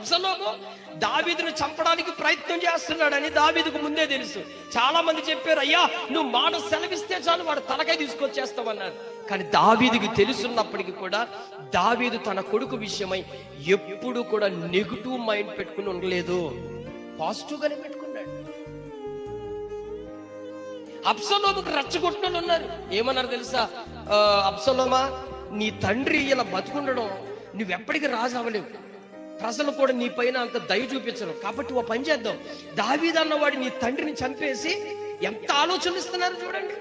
అబ్సలోము దావీదును చంపడానికి ప్రయత్నం చేస్తున్నాడని దావీదుకు ముందే తెలుసు. చాలా మంది చెప్పారు అయ్యా నువ్వు మాట సెలవిస్తే చాలు వాడు తలకై తీసుకొచ్చేస్తామన్నారు కానీ దావీదుకి తెలుసున్నప్పటికీ కూడా దావీదు తన కొడుకు విషయమై ఎప్పుడు కూడా నెగిటివ్ మైండ్ పెట్టుకుని ఉండలేదు. పాజిటివ్గానే పెట్టుకున్నాడు అప్సలోముకు రచ్చగొట్టిన ఉన్నారు. ఏమన్నారు తెలుసా? అప్సలోమా నీ తండ్రి ఇలా బతుకుండడం నువ్వెప్పటికీ రాజు అవ్వలేవు. ప్రజలు కూడా నీ పైన అంత దయ చూపించరు. కాబట్టి ఓ పని చేద్దాం. దావీదన్నవాడు నీ తండ్రిని చంపేసి ఎంత ఆలోచనిస్తున్నారు చూడండి.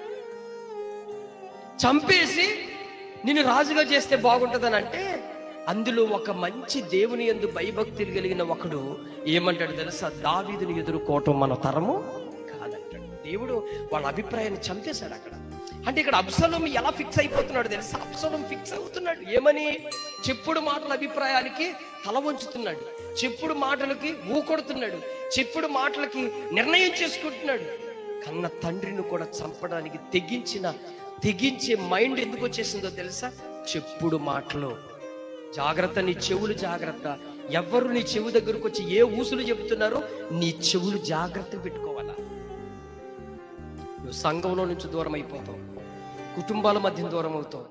చంపేసి నిన్ను రాజుగా చేస్తే బాగుంటుందని అంటే అందులో ఒక మంచి దేవుని ఎందు భయభక్తులు కలిగిన ఒకడు ఏమంటాడు తెలుసా? దావీదుని ఎదుర్కోవటం మన తరము కాదంటాడు. దేవుడు వాళ్ళ అభిప్రాయాన్ని చంపేశాడు అక్కడ. అంటే ఇక్కడ అబ్సలం ఎలా ఫిక్స్ అయిపోతున్నాడు తెలుసా? అబ్సలం ఫిక్స్ అవుతున్నాడు. ఏమని? చెప్పుడు మాటల అభిప్రాయానికి తల వంచుతున్నాడు. చెప్పుడు మాటలకి ఊకొడుతున్నాడు చెప్పుడు మాటలకి నిర్ణయం చేసుకుంటున్నాడు. కన్న తండ్రిని కూడా చంపడానికి తెగించిన తెగించే మైండ్ ఎందుకు వచ్చేసిందో తెలుసా? చెప్పుడు మాటలు. జాగ్రత్త నీ చెవులు జాగ్రత్త. ఎవరు నీ చెవు దగ్గరకు వచ్చి ఏ ఊసులు చెబుతున్నారో నీ చెవులు జాగ్రత్త పెట్టుకోవాలా? నువ్వు సంఘంలో నుంచి దూరం అయిపోతావు. కుటుంబాల మధ్య దూరం అవుతావు.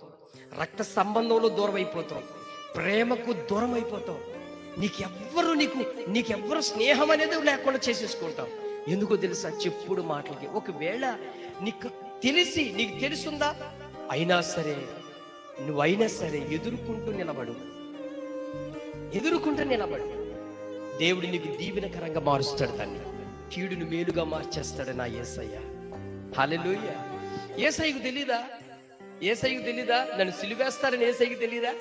రక్త సంబంధంలో దూరం అయిపోతావు. ప్రేమకు దూరం అయిపోతావు. నీకెవ్వరు నీకు నీకెవ్వరు స్నేహం అనేది లేకుండా చేసేసుకుంటావు. ఎందుకో తెలుసా? చెప్పుడు మాటలకి. ఒకవేళ నీకు తెలిసి నీకు తెలుసుందా? అయినా సరే నువ్వైనా సరే ఎదుర్కొంటూ నిలబడు. ఎదుర్కొంటూ నిలబడు. దేవుడు నీకు దీవెనకరంగా మారుస్తాడు దాన్ని కీడును మేలుగా మార్చేస్తాడు నా ఏసయ్య. హాలెలుయ్య ఏసైకు తెలీదా? ఏసయ్యకు తెలీదా? నన్ను సిలివేస్తారని ఏసైకి తెలీదా?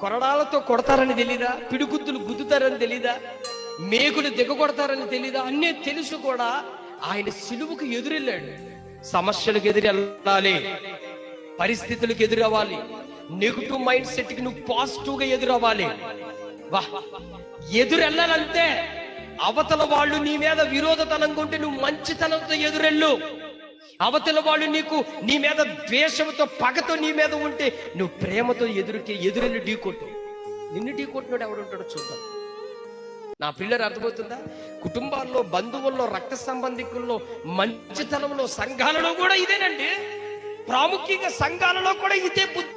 కొరడాలతో కొడతారని తెలీదా? పిడుగుద్దులు గుద్దుతారని తెలీదా? మేకులు దిగకొడతారని తెలీదా? అన్నీ తెలుసు కూడా. ఆయన సిలువుకు ఎదురెళ్ళాడు. సమస్యలకు ఎదురెళ్ళాలి. పరిస్థితులకు ఎదురవ్వాలి. నెగిటివ్ మైండ్ సెట్కి నువ్వు పాజిటివ్గా ఎదురవ్వాలి. వా. ఎదురెళ్ళాలంటే అవతల వాళ్ళు నీ మీద విరోధతనంగా ఉంటే నువ్వు మంచితనంతో ఎదురెళ్ళు. అవతల వాళ్ళు నీకు నీ మీద ద్వేషంతో పగతో నీ మీద ఉంటే నువ్వు ప్రేమతో ఎదురుకి ఎదురెళ్ళి ఢీకొట్టు నిన్ను ఢీకొట్టినాడు ఎవడుంటాడో చూద్దాం. నా పిల్లలు అర్థమవుతుందా? కుటుంబాల్లో బంధువుల్లో రక్త సంబంధికుల్లో మంచితనంలో సంఘాలలో కూడా ఇదేనండి. ప్రాముఖ్యంగా సంఘాలలో కూడా ఇదే బుద్ధి